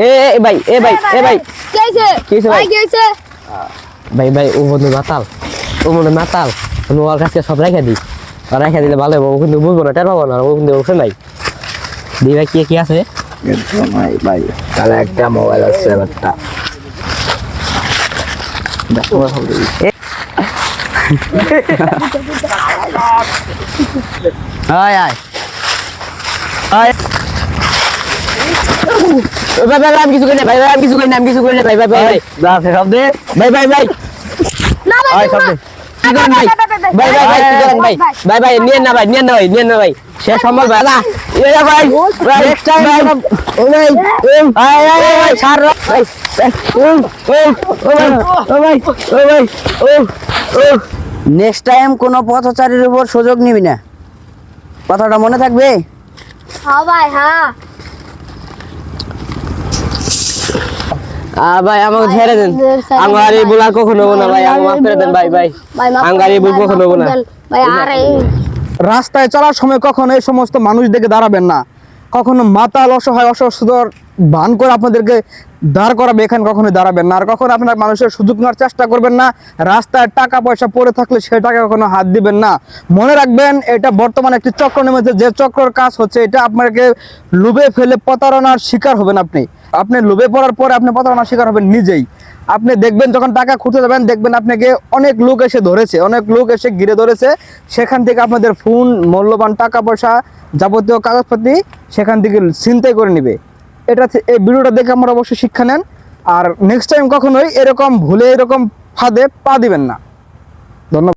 এ ভাই এ ভাই এ ভাই। কি হয়েছে? ভাই? ভাই ভাই ও বন্ধু মাতাল ও মনে মাতাল ওর কাছে সব রেখে দিই আর রেখে দিলে ভালো হবে ও কিন্তু বুঝব না টের পাবো না ও কিন্তু ওঠে নাই। দি ভাই কি কি আছে? ভাই ভাই তাহলে একটা মোবাইল আছে একটা। আয় আয়। আয়। ভাই ভাই ভাই, আমি কিছু করি না ভাই ভাই আমি কিছু করি না আমি কিছু করি না ভাই ভাই ভাই ভাই যা সে সব দে ভাই ভাই ভাই না ভাই সব না। দে কি করেন ভাই ভাই ভাই ভাই কি করেন ভাই ভাই ভাই নিয়েন না ভাই নিয়েন না ভাই নিয়েন না ভাই সে সম্ভব ভাই না এ ভাই ভাই নেক্সট টাইম ভাই ও ভাই আয় আয় আয় ভাই ছাড় ভাই ও ও ও ভাই ও ভাই ও ভাই ও ও নেক্সট টাইম কোনো পথচারীর উপর সুযোগ নিবি না কথাটা মনে থাকবে হ্যাঁ ভাই হ্যাঁ ভাই আমাকে ছেড়ে দেন। আমার এই কখনো না ভাই আমাকে মাফ করে দেন ভাই ভাই। আমার এই কখনো না। ভাই আর। রাস্তায় চলার সময় কখনো এই সমস্ত মানুষ দেখে দাঁড়াবেন না। কখনো মাতাল অসহায় অসুস্থর ভান করে আপনাদেরকে দাঁড় করাবে এখানে কখনোই দাঁড়াবেন না। আর কখনো আপনার মানুষের সুযোগ নেওয়ার চেষ্টা করবেন না। রাস্তায় টাকা পয়সা পড়ে থাকলে সেটাকে কখনো হাত দিবেন না। মনে রাখবেন এটা বর্তমানে একটি চক্র নেমেছে। যে চক্রর কাজ হচ্ছে এটা আপনাকে লুবে ফেলে প্রতারণার শিকার হবেন আপনি। আপনি লোভে পড়ার পরে আপনি প্রতারণার শিকার হবেন নিজেই। আপনি দেখবেন যখন টাকা খুঁজতে যাবেন, দেখবেন আপনাকে অনেক লোক এসে ধরেছে, অনেক লোক এসে ঘিরে ধরেছে। সেখান থেকে আপনাদের ফোন, মূল্যবান টাকা পয়সা যাবতীয় কাগজপাতি সেখান থেকে চিন্তাই করে নিবে। এটা এই ভিডিওটা দেখে আমরা অবশ্যই শিক্ষা নেন। আর নেক্সট টাইম কখনোই এরকম ভুলে এরকম ফাঁদে পা দিবেন না। ধন্যবাদ।